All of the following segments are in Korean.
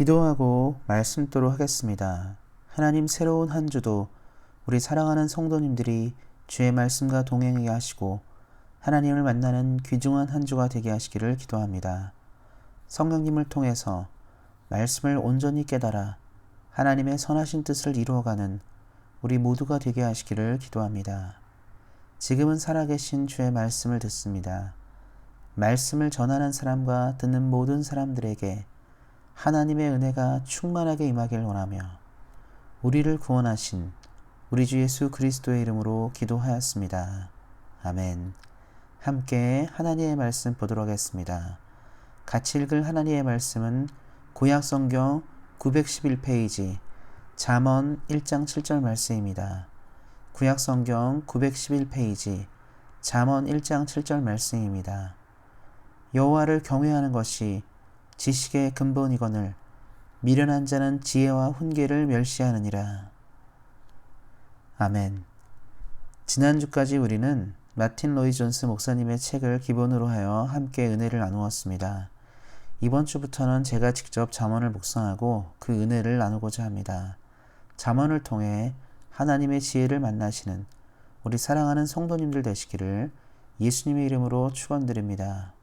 기도하고 말씀도록 하겠습니다. 하나님 새로운 한 주도 우리 사랑하는 성도님들이 주의 말씀과 동행하게 하시고 하나님을 만나는 귀중한 한 주가 되게 하시기를 기도합니다. 성령님을 통해서 말씀을 온전히 깨달아 하나님의 선하신 뜻을 이루어가는 우리 모두가 되게 하시기를 기도합니다. 지금은 살아계신 주의 말씀을 듣습니다. 말씀을 전하는 사람과 듣는 모든 사람들에게 하나님의 은혜가 충만하게 임하길 원하며 우리를 구원하신 우리 주 예수 그리스도의 이름으로 기도하였습니다. 아멘. 함께 하나님의 말씀 보도록 하겠습니다. 같이 읽을 하나님의 말씀은 구약 성경 911페이지 잠언 1장 7절 말씀입니다. 구약 성경 911페이지 잠언 1장 7절 말씀입니다. 여호와를 경외하는 것이 지식의 근본이거늘 미련한 자는 지혜와 훈계를 멸시하느니라. 아멘. 지난주까지 우리는 마틴 로이 존스 목사님의 책을 기본으로 하여 함께 은혜를 나누었습니다. 이번 주부터는 제가 직접 잠언을 묵상하고 그 은혜를 나누고자 합니다. 잠언을 통해 하나님의 지혜를 만나시는 우리 사랑하는 성도님들 되시기를 예수님의 이름으로 축원드립니다.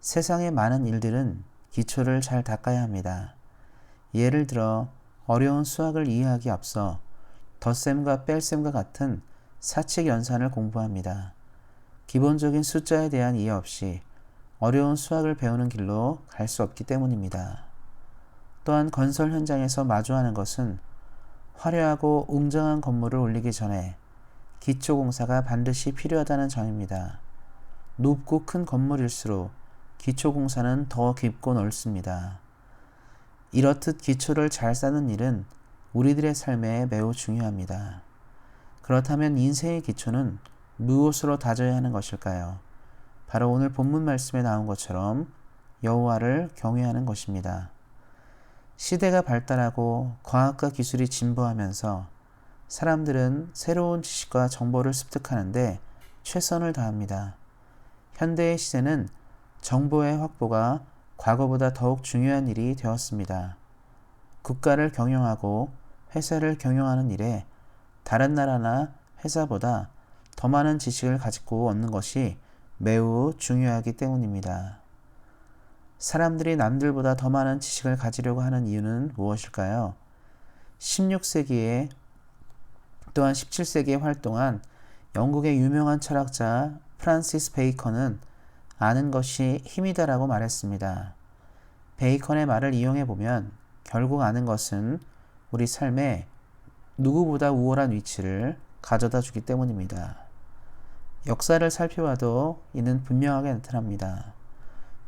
세상의 많은 일들은 기초를 잘 닦아야 합니다. 예를 들어 어려운 수학을 이해하기 앞서 덧셈과 뺄셈과 같은 사칙 연산을 공부합니다. 기본적인 숫자에 대한 이해 없이 어려운 수학을 배우는 길로 갈 수 없기 때문입니다. 또한 건설 현장에서 마주하는 것은 화려하고 웅장한 건물을 올리기 전에 기초 공사가 반드시 필요하다는 점입니다. 높고 큰 건물일수록 기초 공사는 더 깊고 넓습니다. 이렇듯 기초를 잘 쌓는 일은 우리들의 삶에 매우 중요합니다. 그렇다면 인생의 기초는 무엇으로 다져야 하는 것일까요? 바로 오늘 본문 말씀에 나온 것처럼 여호와를 경외하는 것입니다. 시대가 발달하고 과학과 기술이 진보하면서 사람들은 새로운 지식과 정보를 습득하는데 최선을 다합니다. 현대의 시대는 정보의 확보가 과거보다 더욱 중요한 일이 되었습니다. 국가를 경영하고 회사를 경영하는 일에 다른 나라나 회사보다 더 많은 지식을 가지고 얻는 것이 매우 중요하기 때문입니다. 사람들이 남들보다 더 많은 지식을 가지려고 하는 이유는 무엇일까요? 16세기에 또한 17세기에 활동한 영국의 유명한 철학자 프란시스 베이컨은 아는 것이 힘이다라고 말했습니다. 베이컨의 말을 이용해 보면 결국 아는 것은 우리 삶에 누구보다 우월한 위치를 가져다 주기 때문입니다. 역사를 살펴봐도 이는 분명하게 나타납니다.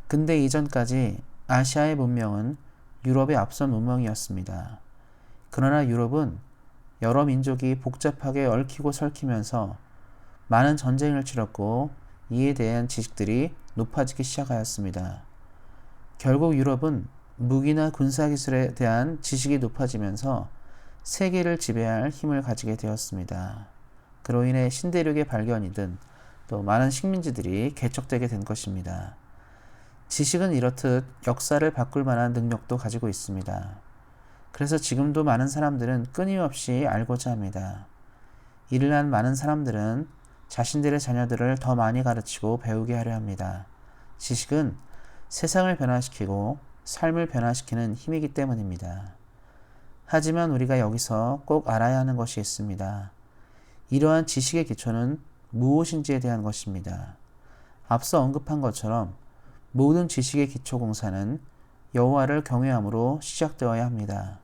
근대 이전까지 아시아의 문명은 유럽의 앞선 문명이었습니다. 그러나 유럽은 여러 민족이 복잡하게 얽히고 설키면서 많은 전쟁을 치렀고 이에 대한 지식들이 높아지기 시작하였습니다. 결국 유럽은 무기나 군사기술에 대한 지식이 높아지면서 세계를 지배할 힘을 가지게 되었습니다. 그로 인해 신대륙의 발견이든 또 많은 식민지들이 개척되게 된 것입니다. 지식은 이렇듯 역사를 바꿀 만한 능력도 가지고 있습니다. 그래서 지금도 많은 사람들은 끊임없이 알고자 합니다. 이를 한 많은 사람들은 자신들의 자녀들을 더 많이 가르치고 배우게 하려 합니다. 지식은 세상을 변화시키고 삶을 변화시키는 힘이기 때문입니다. 하지만 우리가 여기서 꼭 알아야 하는 것이 있습니다. 이러한 지식의 기초는 무엇인지에 대한 것입니다. 앞서 언급한 것처럼 모든 지식의 기초 공사는 여호와를 경외함으로 시작되어야 합니다.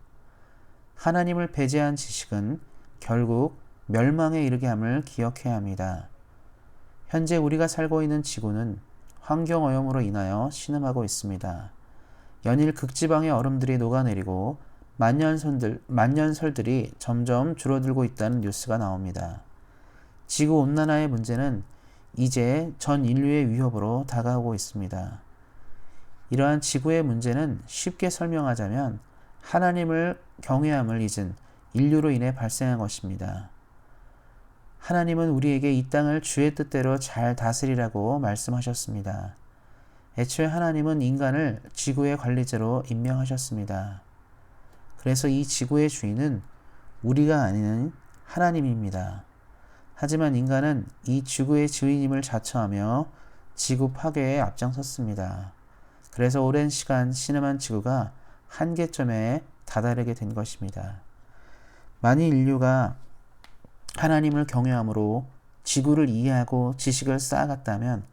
하나님을 배제한 지식은 결국 멸망에 이르게 함을 기억해야 합니다. 현재 우리가 살고 있는 지구는 환경 오염으로 인하여 신음하고 있습니다. 연일 극지방의 얼음들이 녹아내리고 만년설들, 만년설들이 점점 줄어들고 있다는 뉴스가 나옵니다. 지구 온난화의 문제는 이제 전 인류의 위협으로 다가오고 있습니다. 이러한 지구의 문제는 쉽게 설명하자면 하나님을 경외함을 잊은 인류로 인해 발생한 것입니다. 하나님은 우리에게 이 땅을 주의 뜻대로 잘 다스리라고 말씀하셨습니다. 애초에 하나님은 인간을 지구의 관리자로 임명하셨습니다. 그래서 이 지구의 주인은 우리가 아닌 하나님입니다. 하지만 인간은 이 지구의 주인임을 자처하며 지구 파괴에 앞장섰습니다. 그래서 오랜 시간 신음한 지구가 한계점에 다다르게 된 것입니다. 만일 인류가 하나님을 경외함으로 지구를 이해하고 지식을 쌓아갔다면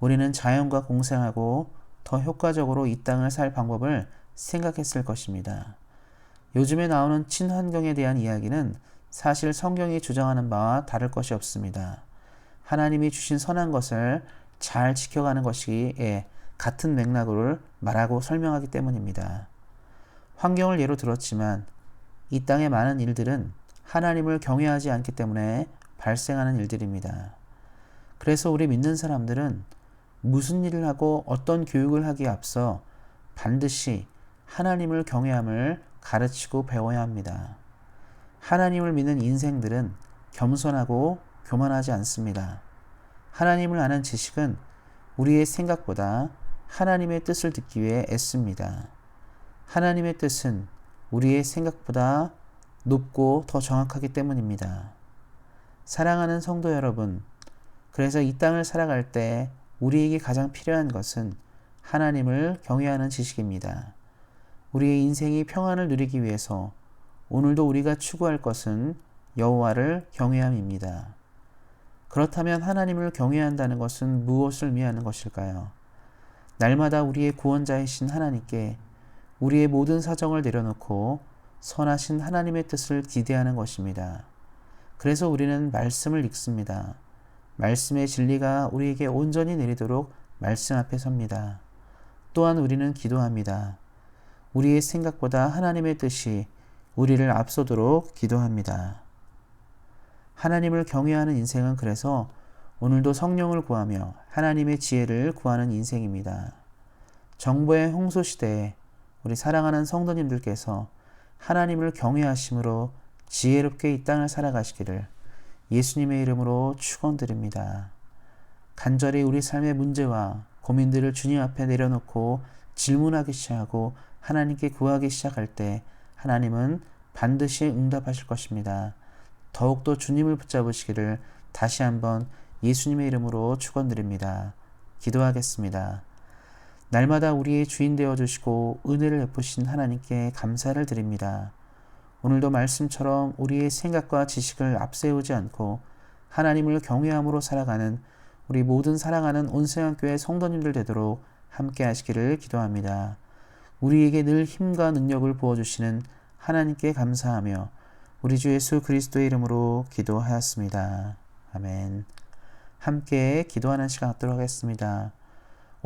우리는 자연과 공생하고 더 효과적으로 이 땅을 살 방법을 생각했을 것입니다. 요즘에 나오는 친환경에 대한 이야기는 사실 성경이 주장하는 바와 다를 것이 없습니다. 하나님이 주신 선한 것을 잘 지켜가는 것이 예, 같은 맥락을 말하고 설명하기 때문입니다. 환경을 예로 들었지만 이 땅의 많은 일들은 하나님을 경외하지 않기 때문에 발생하는 일들입니다. 그래서 우리 믿는 사람들은 무슨 일을 하고 어떤 교육을 하기에 앞서 반드시 하나님을 경외함을 가르치고 배워야 합니다. 하나님을 믿는 인생들은 겸손하고 교만하지 않습니다. 하나님을 아는 지식은 우리의 생각보다 하나님의 뜻을 듣기 위해 애씁니다. 하나님의 뜻은 우리의 생각보다 높고 더 정확하기 때문입니다. 사랑하는 성도 여러분, 그래서 이 땅을 살아갈 때 우리에게 가장 필요한 것은 하나님을 경외하는 지식입니다. 우리의 인생이 평안을 누리기 위해서 오늘도 우리가 추구할 것은 여호와를 경외함입니다. 그렇다면 하나님을 경외한다는 것은 무엇을 의미하는 것일까요? 날마다 우리의 구원자이신 하나님께 우리의 모든 사정을 내려놓고 선하신 하나님의 뜻을 기대하는 것입니다. 그래서 우리는 말씀을 읽습니다. 말씀의 진리가 우리에게 온전히 내리도록 말씀 앞에 섭니다. 또한 우리는 기도합니다. 우리의 생각보다 하나님의 뜻이 우리를 앞서도록 기도합니다. 하나님을 경외하는 인생은 그래서 오늘도 성령을 구하며 하나님의 지혜를 구하는 인생입니다. 정보의 홍수 시대에 우리 사랑하는 성도님들께서 하나님을 경외하심으로 지혜롭게 이 땅을 살아가시기를 예수님의 이름으로 축원드립니다. 간절히 우리 삶의 문제와 고민들을 주님 앞에 내려놓고 질문하기 시작하고 하나님께 구하기 시작할 때 하나님은 반드시 응답하실 것입니다. 더욱더 주님을 붙잡으시기를 다시 한번 예수님의 이름으로 축원드립니다. 기도하겠습니다. 날마다 우리의 주인 되어 주시고 은혜를 베푸신 하나님께 감사를 드립니다. 오늘도 말씀처럼 우리의 생각과 지식을 앞세우지 않고 하나님을 경외함으로 살아가는 우리 모든 사랑하는 온세상교회 성도님들 되도록 함께 하시기를 기도합니다. 우리에게 늘 힘과 능력을 부어주시는 하나님께 감사하며 우리 주 예수 그리스도의 이름으로 기도하였습니다. 아멘. 함께 기도하는 시간 갖도록 하겠습니다.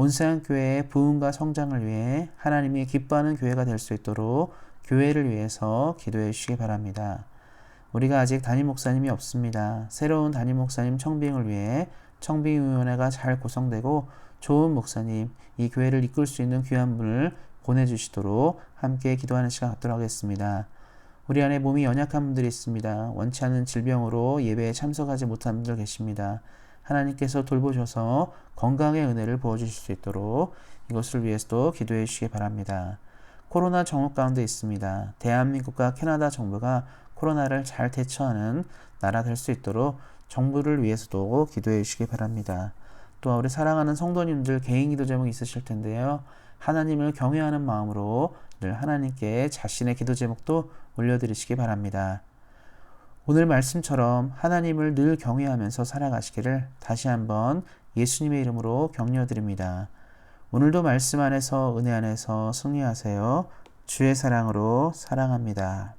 온세한 교회의 부흥과 성장을 위해 하나님이 기뻐하는 교회가 될 수 있도록 교회를 위해서 기도해 주시기 바랍니다. 우리가 아직 담임 목사님이 없습니다. 새로운 담임 목사님 청빙을 위해 청빙위원회가 잘 구성되고 좋은 목사님, 이 교회를 이끌 수 있는 귀한 분을 보내주시도록 함께 기도하는 시간 갖도록 하겠습니다. 우리 안에 몸이 연약한 분들이 있습니다. 원치 않은 질병으로 예배에 참석하지 못한 분들 계십니다. 하나님께서 돌보셔서 건강의 은혜를 부어주실 수 있도록 이것을 위해서도 기도해 주시기 바랍니다. 코로나 정옥 가운데 있습니다. 대한민국과 캐나다 정부가 코로나를 잘 대처하는 나라 될 수 있도록 정부를 위해서도 기도해 주시기 바랍니다. 또한 우리 사랑하는 성도님들 개인 기도 제목 있으실 텐데요. 하나님을 경외하는 마음으로 늘 하나님께 자신의 기도 제목도 올려드리시기 바랍니다. 오늘 말씀처럼 하나님을 늘 경외하면서 살아가시기를 다시 한번 예수님의 이름으로 격려드립니다. 오늘도 말씀 안에서 은혜 안에서 승리하세요. 주의 사랑으로 사랑합니다.